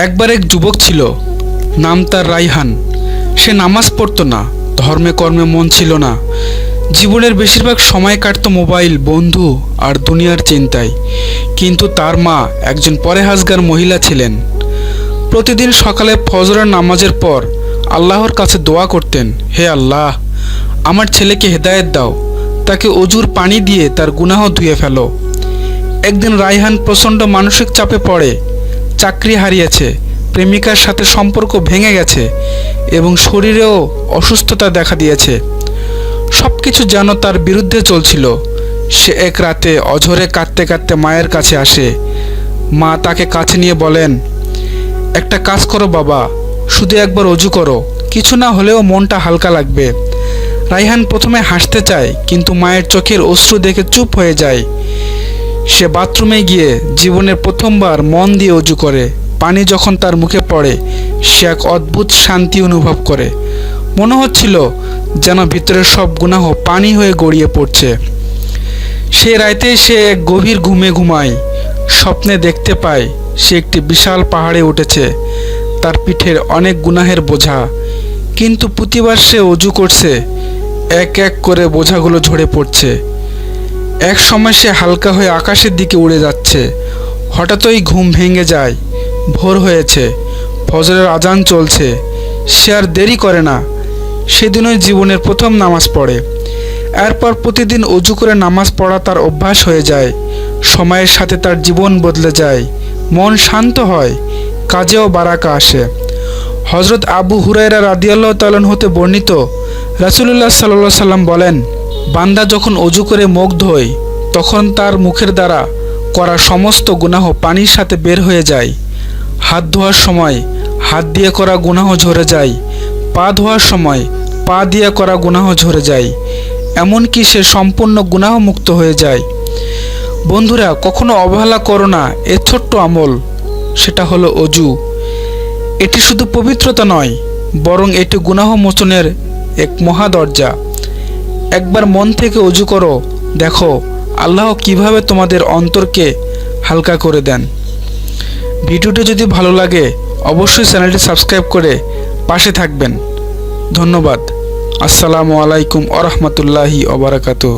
একবার এক যুবক ছিল, নাম তার রাইহান। সে নামাজ পড়তো না, ধর্মে কর্মে মন ছিল না। জীবনের বেশিরভাগ সময় কাটতো মোবাইল, বন্ধু আর দুনিয়ার চিন্তায়। কিন্তু তার মা একজন পরেহাজগার মহিলা ছিলেন। প্রতিদিন সকালে ফজরের নামাজের পর আল্লাহর কাছে দোয়া করতেন, হে আল্লাহ, আমার ছেলেকে হেদায়েত দাও। তাকে অজুর পানি দিয়ে তার গুনাহ ধুয়ে ফেলো। একদিন রাইহান প্রচণ্ড মানসিক চাপে পড়ে। চাকরি হারিয়েছে, প্রেমিকার সাথে সম্পর্ক ভেঙে গেছে এবং শরীরেও অসুস্থতা দেখা দিয়েছে। সব কিছু যেন তার বিরুদ্ধে চলছিল। সে এক রাতে অঝরে কাঁদতে কাঁদতে মায়ের কাছে আসে। মা তাকে কাছে নিয়ে বলেন, একটা কাজ করো বাবা, শুধু একবার অজু করো। কিছু না হলেও মনটা হালকা লাগবে। রাইহান প্রথমে হাসতে চায়, কিন্তু মায়ের চোখের অশ্রু দেখে চুপ হয়ে যায়। সে বাথরুমে গিয়ে জীবনের প্রথমবার মন দিয়ে অজু করে। পানি যখন তার মুখে পড়ে, সে এক অদ্ভুত শান্তি অনুভব করে। মনে হচ্ছিল যেন ভিতরের সব গুনাহ পানি হয়ে গড়িয়ে পড়ছে। সে রাতে সে এক গভীর ঘুমে ঘুমায়। স্বপ্নে দেখতে পায় সে একটি বিশাল পাহাড়ে উঠেছে। তার পিঠের অনেক গুনাহের বোঝা। কিন্তু প্রতিবার সে অজু করছে, এক এক করে বোঝাগুলো ঝরে পড়ছে। এক সময় সে হালকা হয়ে আকাশের দিকে উড়ে যাচ্ছে। হঠাৎই ঘুম ভেঙে যায়, ভোর হয়েছে, ফজরের আজান চলছে। সে আর দেরি করে না, সেদিনই জীবনের প্রথম নামাজ পড়ে। এরপর প্রতিদিন অজু করে নামাজ পড়া তার অভ্যাস হয়ে যায়। সময়ের সাথে তার জীবন বদলে যায়, মন শান্ত হয়, কাজেও বারাকা আসে। হজরত আবু হুরাইরা রাদিয়াল্লাহ তালন হতে বর্ণিত, রাসুলুল্লাহ সাল্লাহ সাল্লাম বলেন বান্দা যখন অজু করে মুখ ধোয় তখন তার মুখের দ্বারা করা সমস্ত গুনাহ পানির সাথে বের হয়ে যায়। হাত ধোয়ার সময় হাত দিয়ে করা গুনাহ ঝরে যায়, পা ধোয়ার সময় পা দিয়ে করা গুনাহ ঝরে যায়, এমনকি সে সম্পূর্ণ গুনাহ মুক্ত হয়ে যায়। বন্ধুরা, কখনো অবহেলা করো না, এ ছোট্ট আমল, সেটা হলো অজু। এটি শুধু পবিত্রতা নয়, বরং এটি গুনাহ মোচনের এক মহা দরজা। একবার মন থেকে অজু করো। দেখো, আল্লাহ কীভাবে তোমাদের অন্তরকে হালকা করে দেন। ভিডিওটি যদি ভালো লাগে, অবশ্যই চ্যানেলটি সাবস্ক্রাইব করে পাশে থাকবেন। ধন্যবাদ। আসসালামু আলাইকুম আরহামতুল্লাহি ওবরাকাতু